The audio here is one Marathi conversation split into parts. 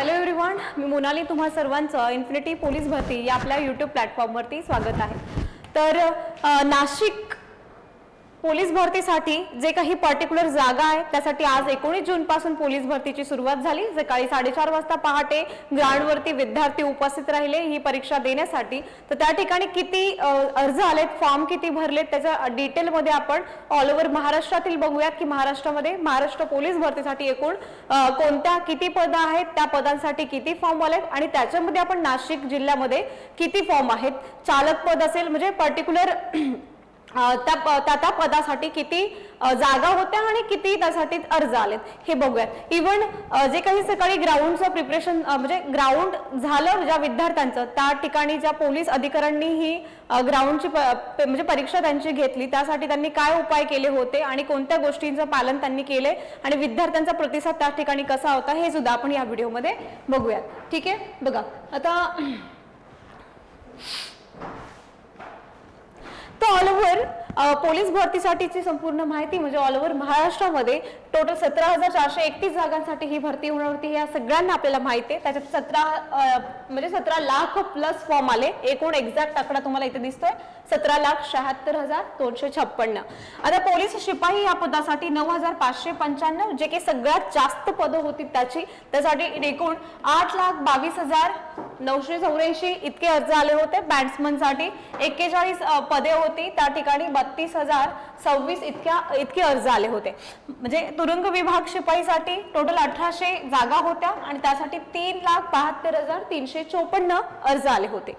हॅलो एव्हरीवन मी मोनाली. तुम्हा सर्वांचं इन्फिनिटी पोलीस भरती या आपल्या यूट्यूब प्लॅटफॉर्मवरती स्वागत आहे. तर नाशिक पोलीस भरतीसाठी जे काही पर्टिक्युलर जागा आहे त्यासाठी आज एकोणीस जून पासून पोलीस भरतीची सुरुवात झाली. सकाळी साडेचार वाजता पहाटे ग्राउंडवरती विद्यार्थी उपस्थित राहिले ही परीक्षा देण्यासाठी. तर त्या ठिकाणी किती अर्ज आलेत फॉर्म किती भरलेत त्याच्या डिटेलमध्ये आपण ऑल ओव्हर महाराष्ट्रातील बघूयात की महाराष्ट्रामध्ये महाराष्ट्र पोलीस भरतीसाठी एकूण कोणत्या किती पदं आहेत त्या पदांसाठी किती फॉर्म आलेत आणि त्याच्यामध्ये आपण नाशिक जिल्ह्यामध्ये किती फॉर्म आहेत. चालक पद असेल म्हणजे पर्टिक्युलर त्या प- त्या त्या पदासाठी किती जागा होत्या आणि किती त्यासाठी अर्ज आलेत. हे बघूयात इवन जे काही सकाळी ग्राउंडचं प्रिपरेशन म्हणजे ग्राउंड झालं ज्या विद्यार्थ्यांचं त्या ठिकाणी ज्या पोलीस अधिकाऱ्यांनी ही ग्राउंडची म्हणजे परीक्षा त्यांची घेतली. त्यासाठी त्यांनी काय उपाय केले होते आणि कोणत्या गोष्टींचं पालन त्यांनी केले आणि विद्यार्थ्यांचा प्रतिसाद त्या ठिकाणी कसा होता हे सुद्धा आपण या व्हिडिओमध्ये बघूयात. ठीक आहे? बघा. आता तर ऑल पोलीस भरतीसाठीची संपूर्ण माहिती म्हणजे ऑल ओव्हर महाराष्ट्रामध्ये टोटल सतरा हजार चारशे एकतीस जागांसाठी ही भरती होणार होती. या सगळ्यांना आपल्याला माहिती आहे. त्याच्यात सतरा म्हणजे सतरा लाख प्लस फॉर्म आले. एकूण एक्झॅक्ट आकडा तुम्हाला इथे दिसतोय. सतरा लाख शहात्तर हजार दोनशे छप्पन्न. आता पोलीस शिपाई या पदासाठी नऊ हजार पाचशे पंच्याण्णव जे की सगळ्यात जास्त पदं होती त्याची. त्यासाठी एकूण आठ लाख बावीस हजार नऊशे चौऱ्याऐंशी इतके अर्ज आले होते. बॅट्समनसाठी एक्केचाळीस पदे होती. त्या ठिकाणी बत्तीस हजार सव्वीस इतक्या इतके अर्ज आले होते. म्हणजे तुरुंग विभाग शिपाईसाठी टोटल अठराशे जागा होत्या आणि त्यासाठी तीन लाख बहात्तर हजार तीनशे चोपन्न अर्ज आले होते.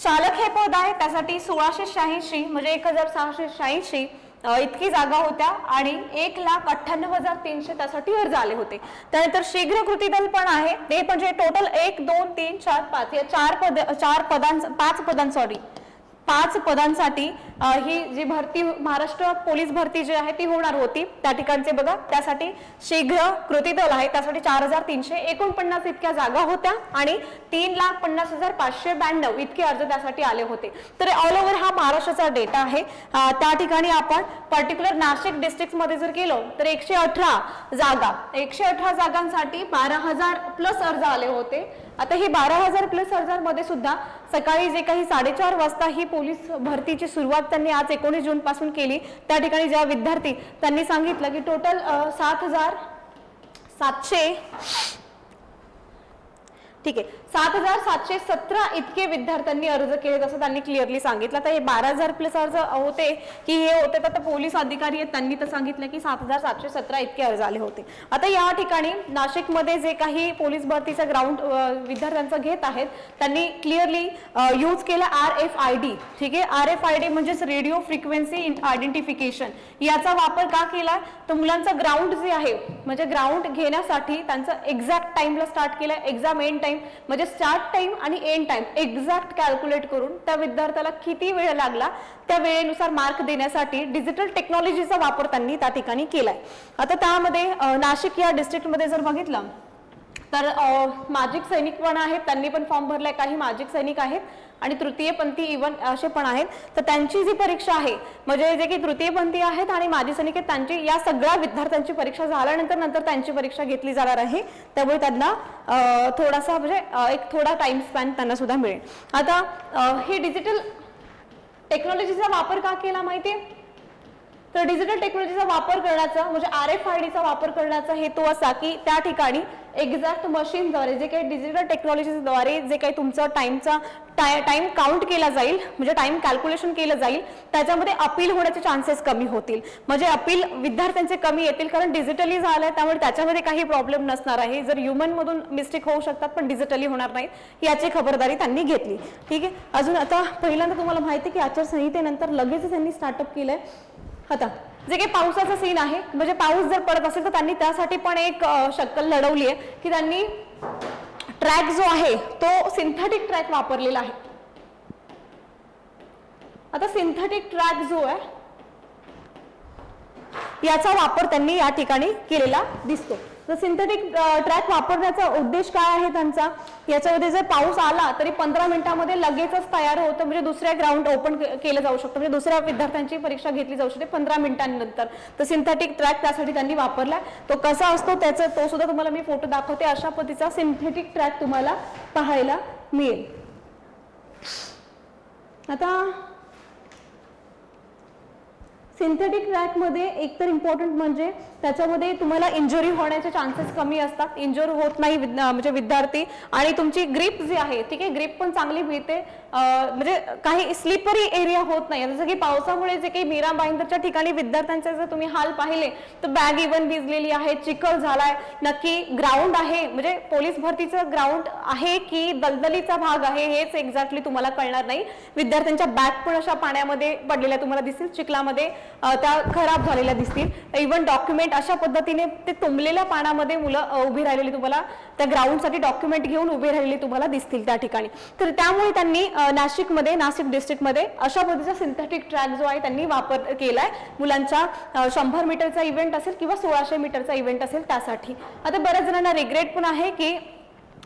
चालक हे पद आहे. त्यासाठी सोळाशे शहाऐंशी म्हणजे एक हजार सहाशे शहाऐंशी इतकी जागा होत्या आणि एक लाख अठ्ठ्याण्णव हजार तीनशे त्यासाठी अर्ज आले होते. त्यानंतर शीघ्र कृती दल पण आहे. ते म्हणजे टोटल एक दोन तीन चार पाच या चार पद चार पदां पाच पदां सॉरी पाच पदांसाठी ही जी भरती महाराष्ट्र पोलीस भरती जी आहे ती होणार होती. त्या ठिकाणचे बघा त्यासाठी शीघ्र कृती दल आहे. त्यासाठी चार हजार तीनशे एकोणपन्नास इतक्या जागा होत्या आणि तीन लाख पन्नास हजार पाचशे ब्याण्णव इतके अर्ज त्यासाठी आले होते. तर ऑल ओव्हर हा महाराष्ट्राचा डेटा आहे. त्या ठिकाणी आपण पर्टिक्युलर नाशिक डिस्ट्रिक्टमध्ये जर गेलो तर एकशे अठरा जागा एकशे अठरा जागांसाठी बारा हजार प्लस अर्ज आले होते. आता ही बारा हजार प्लस अर्जांमध्ये सुद्धा सकाळी जे काही साडेचार वाजता ही पोलीस भरतीची सुरुवात त्यांनी आज एकोणीस जून पासून केली. त्या ठिकाणी ज्या विद्यार्थी त्यांनी सांगितलं की टोटल सात हजार सातशे ठीक आहे. सात हजार सातशे सतरा इतके विद्यार्थ्यांनी अर्ज केले तसं त्यांनी क्लिअरली सांगितलं. तर हे बारा हजार प्लस अर्ज होते की हे होते तर पोलीस अधिकारी आहेत त्यांनी तर सांगितलं की सात हजार सातशे सतरा इतके अर्ज आले होते. आता या ठिकाणी नाशिकमध्ये जे काही पोलीस भरतीचं ग्राउंड विद्यार्थ्यांचं घेत आहेत त्यांनी क्लिअरली यूज केला आर एफ आय डी. ठीक आहे? आर एफ आय डी म्हणजेच रेडिओ फ्रिक्वेन्सी आयडेंटिफिकेशन याचा वापर का केला? तर मुलांचं ग्राउंड जे आहे म्हणजे ग्राउंड घेण्यासाठी त्यांचं एक्झॅक्ट टाइमला स्टार्ट केलं एक्झाम एंड टाइम म्हणजे म्हणजे स्टार्ट टाइम आणि एंड टाइम एक्झॅक्ट कॅल्क्युलेट करून त्या विद्यार्थ्याला किती वेळ लागला त्या वेळेनुसार मार्क देण्यासाठी डिजिटल टेक्नॉलॉजीचा वापर त्यांनी त्या ठिकाणी केलाय. आता त्यामध्ये नाशिक या डिस्ट्रिक्टमध्ये जर बघितलं तर माजिक सैनिक पण आहेत त्यांनी पण फॉर्म भरलाय काही माजिक सैनिक आहेत. आणि तृतीयपंथी इवन असे पण आहेत. तर त्यांची जी परीक्षा आहे म्हणजे जे की तृतीयपंथी आहेत आणि माजी सैनिक आहेत त्यांची या सगळ्या विद्यार्थ्यांची परीक्षा झाल्यानंतर नंतर त्यांची परीक्षा घेतली जाणार आहे. त्यामुळे त्यांना थोडासा म्हणजे एक थोडा टाइम स्पॅन त्यांना सुद्धा मिळेल. आता हे डिजिटल टेक्नॉलॉजीचा वापर का केला माहितीये? तर डिजिटल टेक्नॉलॉजीचा वापर करण्याचा म्हणजे आर एफ आय डीचा वापर करण्याचा हेतू असा की त्या ठिकाणी एक्झॅक्ट मशीनद्वारे जे काही डिजिटल टेक्नॉलॉजीद्वारे जे काही तुमचा टाइमचा टाइम काउंट केला जाईल म्हणजे टाइम कॅल्क्युलेशन केलं जाईल त्याच्यामध्ये अपील होण्याचे चान्सेस कमी होतील. म्हणजे अपील विद्यार्थ्यांचे कमी येतील कारण डिजिटली झालंय त्यामुळे त्याच्यामध्ये काही प्रॉब्लेम नसणार आहे. जर ह्युमनमधून मिस्टेक होऊ शकतात पण डिजिटली होणार नाहीत याची खबरदारी त्यांनी घेतली. ठीक आहे? अजून आता पहिल्यांदा तुम्हाला माहिती आहे की आचारसंहितेनंतर लगेच त्यांनी स्टार्टअप केलंय. आता जे काही पावसाचा सीन आहे म्हणजे पाऊस जर पडत असेल तर त्यांनी त्यासाठी पण एक शक्कल लढवली आहे की त्यांनी ट्रॅक जो आहे तो सिंथेटिक ट्रॅक वापरलेला आहे. आता सिंथेटिक ट्रॅक जो आहे याचा वापर त्यांनी या ठिकाणी केलेला दिसतो. तर सिंथेटिक ट्रॅक वापरण्याचा उद्देश काय आहे त्यांचा? याच्यामध्ये जर पाऊस आला तरी पंधरा मिनिटांमध्ये लगेचच तयार होतं म्हणजे दुसऱ्या ग्राउंड ओपन केलं जाऊ शकतं. म्हणजे दुसऱ्या विद्यार्थ्यांची परीक्षा घेतली जाऊ शकते पंधरा मिनिटांनंतर. तर सिंथेटिक ट्रॅक त्यासाठी त्यांनी वापरला तो कसा असतो त्याचा तो सुद्धा तुम्हाला मी फोटो दाखवते. अशा पद्धतीचा सिंथेटिक ट्रॅक तुम्हाला पाहायला मिळेल. आता सिंथेटिक ट्रॅकमध्ये एक तर इम्पॉर्टंट म्हणजे त्याच्यामध्ये तुम्हाला इंजुरी होण्याचे चान्सेस कमी असतात. इंजुर होत नाही म्हणजे विद्यार्थी. आणि तुमची ग्रीप जी आहे ठीक आहे ग्रीप पण चांगली मिळते. म्हणजे काही स्लिपरी एरिया होत नाही. जसं की पावसामुळे जे काही मीरा बाईंदरच्या ठिकाणी विद्यार्थ्यांचे जर तुम्ही हाल पाहिले तर बॅग इव्हन भिजलेली आहे चिखल झालाय. नक्की ग्राउंड आहे. म्हणजे पोलीस भरतीचं ग्राउंड आहे की दलदलीचा भाग आहे हेच एक्झॅक्टली तुम्हाला कळणार नाही. विद्यार्थ्यांच्या बॅग पण अशा पाण्यामध्ये पडलेल्या तुम्हाला दिसतील चिखलामध्ये त्या खराब झालेल्या दिसतील. इव्हन डॉक्युमेंट अशा पद्धतीने ते तुंबलेल्या पाण्यामध्ये मुलं उभी राहिलेली तुम्हाला त्या ग्राउंडसाठी डॉक्युमेंट घेऊन उभी राहिलेली तुम्हाला दिसतील त्या ठिकाणी. तर त्यामुळे त्यांनी नाशिकमध्ये नाशिक डिस्ट्रिक्टमध्ये अशा पद्धतीचा सिंथेटिक ट्रॅक जो आहे त्यांनी वापर केलाय. मुलांच्या शंभर मीटरचा इव्हेंट असेल किंवा सोळाशे मीटरचा इव्हेंट असेल त्यासाठी. आता बऱ्याच जणांना रिग्रेट पण आहे की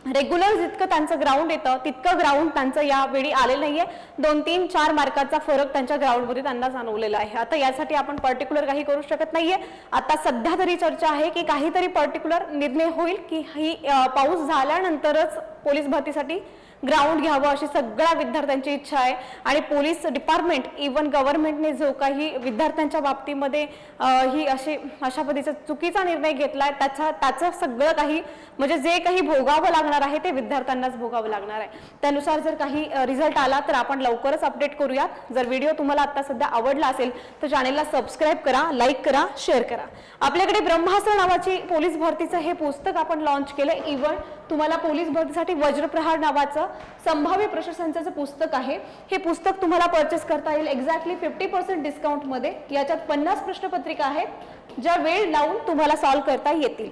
रेग्युलर जितकं त्यांचं ग्राउंड येतं तितकं ग्राउंड त्यांचं यावेळी आलेलं नाहीये. दोन तीन चार मार्काचा फरक त्यांच्या ग्राउंडमध्ये त्यांना जाणवलेला आहे. आता यासाठी आपण पर्टिक्युलर काही करू शकत नाहीये. आता सध्या तरी चर्चा आहे की काहीतरी पर्टिक्युलर निर्णय होईल की ही पाऊस झाल्यानंतरच पोलीस भरतीसाठी ग्राउंड घ्यावं अशी सगळ्या विद्यार्थ्यांची इच्छा आहे. आणि पोलीस डिपार्टमेंट इव्हन गव्हर्नमेंटने जो काही विद्यार्थ्यांच्या बाबतीमध्ये ही अशी अशा पद्धतीचा चुकीचा निर्णय घेतलाय त्याचा त्याचं सगळं काही म्हणजे जे काही भोगावं लागणार आहे ते विद्यार्थ्यांनाच भोगावं लागणार आहे. त्यानुसार जर काही रिझल्ट आला तर आपण लवकरच अपडेट करूयात. जर व्हिडिओ तुम्हाला आता सध्या आवडला असेल तर चॅनेलला सबस्क्राईब करा लाईक करा शेअर करा. आपल्याकडे ब्रह्मास्त्र नावाची पोलीस भरतीचं हे पुस्तक आपण लॉन्च केलं इव्हन तुम्हाला पोलीस भरतीसाठी वज्रप्रहार नावाचं संभाव्य प्रशासनाचं पुस्तक आहे हे पुस्तक तुम्हाला परचेस करता येईल. एक्झॅक्टली फिफ्टी पर्सेंट डिस्काउंटमध्ये याच्यात पन्नास प्रश्नपत्रिका आहेत ज्या वेळ लावून तुम्हाला सॉल्व्ह करता येतील.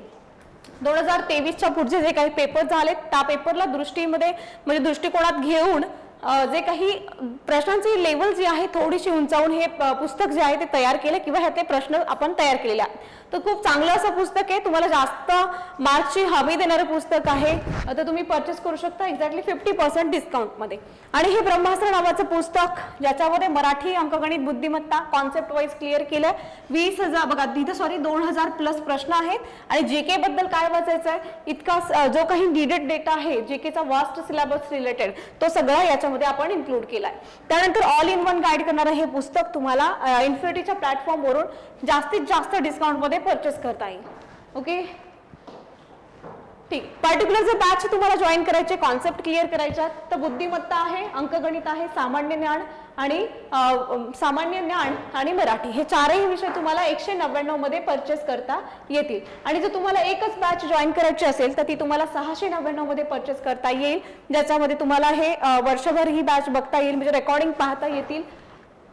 दोन हजार तेवीसच्या पुढचे जे काही पेपर झालेत त्या पेपरला दृष्टीमध्ये म्हणजे दृष्टिकोनात घेऊन जे काही प्रश्नांची लेवल जी आहे थोडीशी उंचावून हे पुस्तक जे आहे ते तयार केले किंवा ह्या ते प्रश्न आपण तयार केलेले तर खूप चांगलं असं पुस्तक आहे. तुम्हाला जास्त मार्क्सची हमी देणारं पुस्तक आहे. तर तुम्ही परचेस करू शकता एक्झॅक्टली फिफ्टी पर्सेंट डिस्काउंटमध्ये आणि हे ब्रह्मास्त्र नावाचं पुस्तक ज्याच्यामध्ये मराठी अंकगणित बुद्धिमत्ता कॉन्सेप्ट वाईज क्लिअर केलंय. वीस हजार बघा तिथं सॉरी दोन हजार प्लस प्रश्न आहेत. आणि जे के बद्दल काय वाचायचं आहे? इतका जो काही निडेड डेटा आहे जे केचा वास्ट सिलेबस रिलेटेड तो सगळा याच्यामध्ये आपण इन्क्लूड केला आहे त्यानंतर ऑल इन वन गाईड करणारं हे पुस्तक तुम्हाला इन्फिनिटीच्या प्लॅटफॉर्मवरून जास्तीत जास्त डिस्काउंटमध्ये परचेस करता येईल ओके ठीक. पर्टिक्युलर जर बॅच तुम्हाला जॉईन करायचे कॉन्सेप्ट क्लिअर करायच्या तर बुद्धिमत्ता आहे अंकगणित आहे सामान्य ज्ञान आणि सामान्य ज्ञान आणि मराठी. हे चारही विषय तुम्हाला एकशे नव्याण्णवमध्ये परचेस करता येतील. आणि जर तुम्हाला एकच बॅच जॉईन करायची असेल तर ती तुम्हाला सहाशे नव्याण्णवमध्ये परचेस करता येईल. ज्याच्यामध्ये तुम्हाला हे वर्षभर ही बॅच बघता येईल म्हणजे रेकॉर्डिंग पाहता येतील.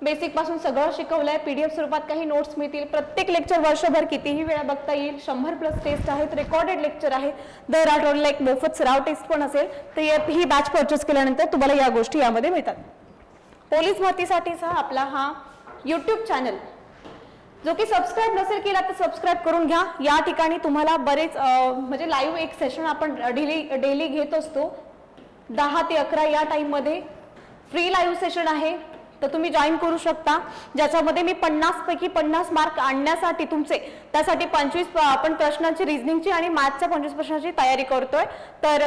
बेसिकपासून सगळं शिकवलंय. पीडीएफ स्वरूपात काही नोट्स मिळतील. प्रत्येक लेक्चर वर्षभर कितीही वेळा बघता येईल. शंभर प्लस टेस्ट आहेत. रेकॉर्डेड लेक्चर आहे दर आठवड्याला एक मोफत सराव टेस्ट पण असेल. तर ही बॅच परचेस केल्यानंतर तुम्हाला या गोष्टी यामध्ये मिळतात. पोलीस भरतीसाठीचा आपला हा युट्यूब चॅनल जो की सबस्क्राईब नसेल केला तर सबस्क्राईब करून घ्या. या ठिकाणी तुम्हाला बरेच म्हणजे लाईव्ह एक सेशन आपण डेली डेली घेत असतो. दहा ते अकरा या टाईममध्ये फ्री लाईव्ह सेशन आहे. तर तुम्ही जॉईन करू शकता. ज्याच्यामध्ये मी पन्नास पैकी पन्नास मार्क आणण्यासाठी तुमचे त्यासाठी पंचवीस आपण प्रश्नांची रिझनिंगची आणि मॅथच्या पंचवीस प्रश्नांची तयारी करतोय. तर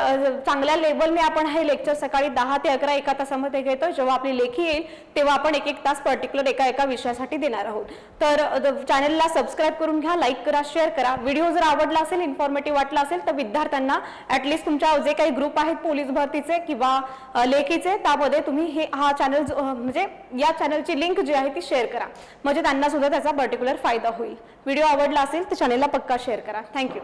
चांगल्या लेवलने आपण हे लेक्चर सकाळी दहा ते अकरा एका तासामध्ये घेतोय. जेव्हा आपली लेखी येईल तेव्हा आपण एक एक तास पर्टिक्युलर एका एका विषयासाठी देणार आहोत. तर चॅनलला सबस्क्राईब करून घ्या लाईक करा शेअर करा. व्हिडिओ जर आवडला असेल इन्फॉर्मेटिव्ह वाटला असेल तर विद्यार्थ्यांना ऍटलिस्ट तुमच्या जे काही ग्रुप आहेत पोलीस भरतीचे किंवा लेखीचे त्यामध्ये तुम्ही हे हा चॅनल म्हणजे या चॅनलची लिंक जी आहे ती शेअर करा. म्हणजे त्यांना सुद्धा त्याचा पर्टिक्युलर फायदा होईल. व्हिडिओ आवडला आवडला असेल तर चॅनलला पक्का शेअर करा. थँक्यू